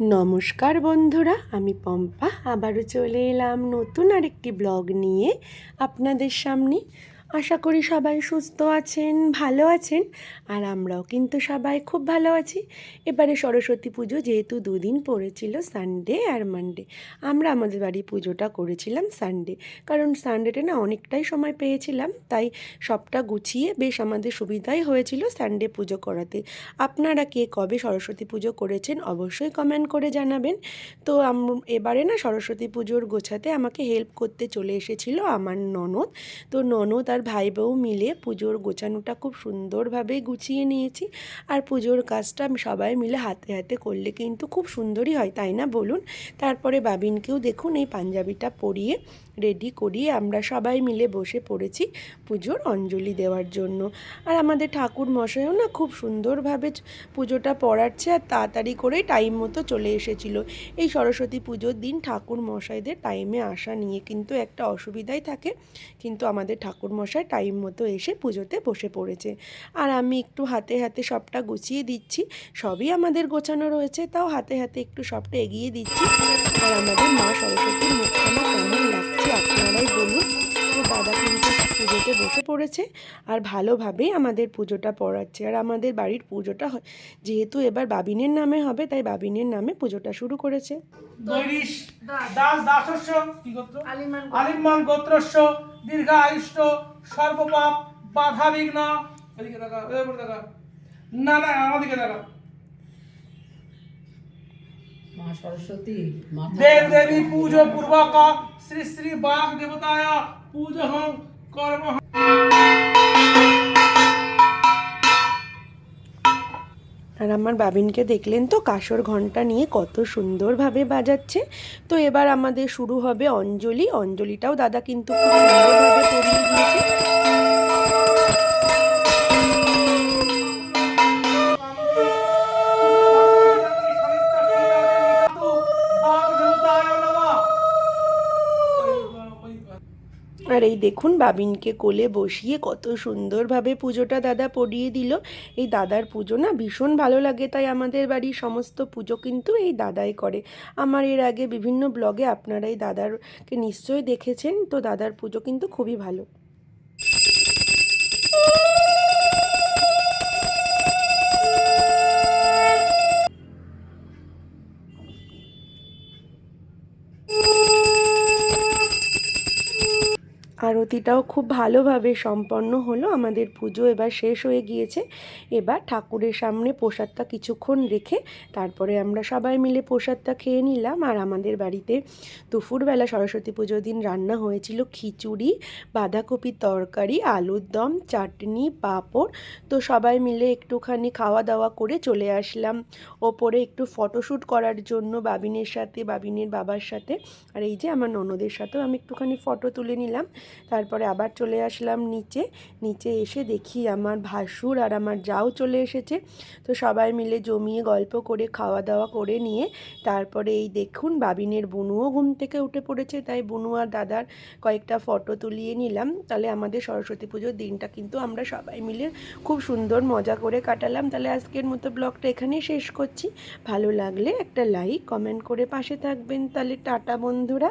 নমস্কার বন্ধুরা আমি পম্পা। আবারও চলে এলাম নতুন আরেকটি ব্লগ নিয়ে আপনাদের সামনে। আশা করি সবাই সুস্থ আছেন, ভালো আছেন, আর আমরাও কিন্তু সবাই খুব ভালো আছি। এবারে সরস্বতী পুজো যেহেতু দুদিন পড়েছিল সানডে আর মানডে আমরা আমাদের বাড়ি পুজোটা করেছিলাম সানডে কারণ সানডেতে না অনেকটাই সময় পেয়েছিলাম, তাই সবটা গুছিয়ে বেশ আমাদের সুবিধাই হয়েছিল সানডে পুজো করাতে। আপনারা কে কবে সরস্বতী পুজো করেছেন অবশ্যই কমেন্ট করে জানাবেন। তো এবারে না সরস্বতী পুজোর গোছাতে আমাকে হেল্প করতে চলে এসেছিল আমার ননদ, তো ননদ আর ভাই বউ মিলে পুজোর গোছানোটা খুব সুন্দরভাবে গুছিয়ে নিয়েছি। আর পুজোর কাজটা সবাই মিলে হাতে হাতে করলে কিন্তু খুব সুন্দরই হয়, তাই না? বলুন। তারপরে বাবিনকেও দেখুন এই পাঞ্জাবিটা পরিয়ে রেডি করিয়ে আমরা সবাই মিলে বসে পড়েছি পুজোর অঞ্জলি দেওয়ার জন্য। আর আমাদের ঠাকুর মশাইও না খুব সুন্দরভাবে পুজোটা পড়াচ্ছে আর তাড়াতাড়ি করে টাইম মতো চলে এসেছিল। এই সরস্বতী পুজোর দিন ঠাকুর মশাইদের টাইমে আসা নিয়ে কিন্তু একটা অসুবিধাই থাকে। কিন্তু আমাদের ঠাকুর মশাই টাইম মতো এসে পুজোতে বসে পড়েছে। আর আমি একটু হাতে হাতে সবটা গুছিয়ে দিচ্ছি। সবই আমাদের গোছানো রয়েছে, তাও হাতে হাতে একটু সবটা এগিয়ে দিচ্ছি। আর আমাদের মা সরস্বতীর মুখখানা কেমন পুজোতে বসে পড়েছে আর ভালোভাবেই আমাদের পুজোটা পড়াচ্ছে। আর আমাদের বাড়ির পুজোটা যেহেতু এবার বাবিনের নামে হবে তাই বাবিনের নামে পুজোটা শুরু করেছে। দাস দাসস্য কি গোত্র? আলিমান আলিমান গোত্রস্য দীর্ঘায়ুষ্ট সর্বপাপ বাধা বিঘ্ন। এদিকে দেখা এদিকে দেখা। না না আমাদিকে দেখা। মা সরস্বতী দেব দেবী পুজো পূর্বক শ্রী শ্রী বাঘ দেবতায় পূজো হং কর্ম আর আমার বাবিনকে দেখলেন তো কাসর ঘণ্টা নিয়ে কত সুন্দরভাবে বাজাচ্ছে। তো এবার আমাদের শুরু হবে অঞ্জলি। অঞ্জলিটাও দাদা কিন্তু খুব সুন্দরভাবে করিয়ে দিয়েছে। আর এই দেখুন বাবিনকে কোলে বসিয়ে কত সুন্দরভাবে পুজোটা দাদা পড়িয়ে দিল। এই দাদার পুজো না ভীষণ ভালো লাগে, তাই আমাদের বাড়ির সমস্ত পুজো কিন্তু এই দাদাই করে। আমার এর আগে বিভিন্ন ব্লগে আপনারা এই দাদারকে নিশ্চয়ই দেখেছেন, তো দাদার পুজো কিন্তু খুবই ভালো। আরতিটাও খুব ভালোভাবে সম্পন্ন হলো। আমাদের পুজো এবার শেষ হয়ে গিয়েছে। এবার ঠাকুরের সামনে প্রসাদটা কিছুক্ষণ রেখে তারপরে আমরা সবাই মিলে প্রসাদটা খেয়ে নিলাম। আর আমাদের বাড়িতে দুপুরবেলা সরস্বতী পুজোর দিন রান্না হয়েছিল খিচুড়ি, বাঁধাকপির তরকারি, আলুর দম, চাটনি, পাঁপড়। তো সবাই মিলে একটুখানি খাওয়া দাওয়া করে চলে আসলাম। ওপরে একটু ফটোশ্যুট করার জন্য বাবিনের সাথে, বাবিনের বাবার সাথে। আর এই যে আমার ননদের সাথেও আমি একটুখানি ফটো তুলে নিলাম। তারপরে আবার চলে আসলাম নিচে। নিচে এসে দেখি আমার ভাসুর আর আমার যাও চলে এসেছে। তো সবাই মিলে জমিয়ে গল্প করে, খাওয়া দাওয়া করে নিয়ে তারপরে এই দেখুন বাবিনের বুনুও ঘুম থেকে উঠে পড়েছে। তাই বুনু আর দাদার কয়েকটা ফটো তুলিয়ে নিলাম। তাহলে আমাদের সরস্বতী পুজোর দিনটা কিন্তু আমরা সবাই মিলে খুব সুন্দর মজা করে কাটালাম। তাহলে আজকের মতো ব্লগটা এখানেই শেষ করছি। ভালো লাগলে একটা লাইক, কমেন্ট করে পাশে থাকবেন। তাহলে টাটা বন্ধুরা।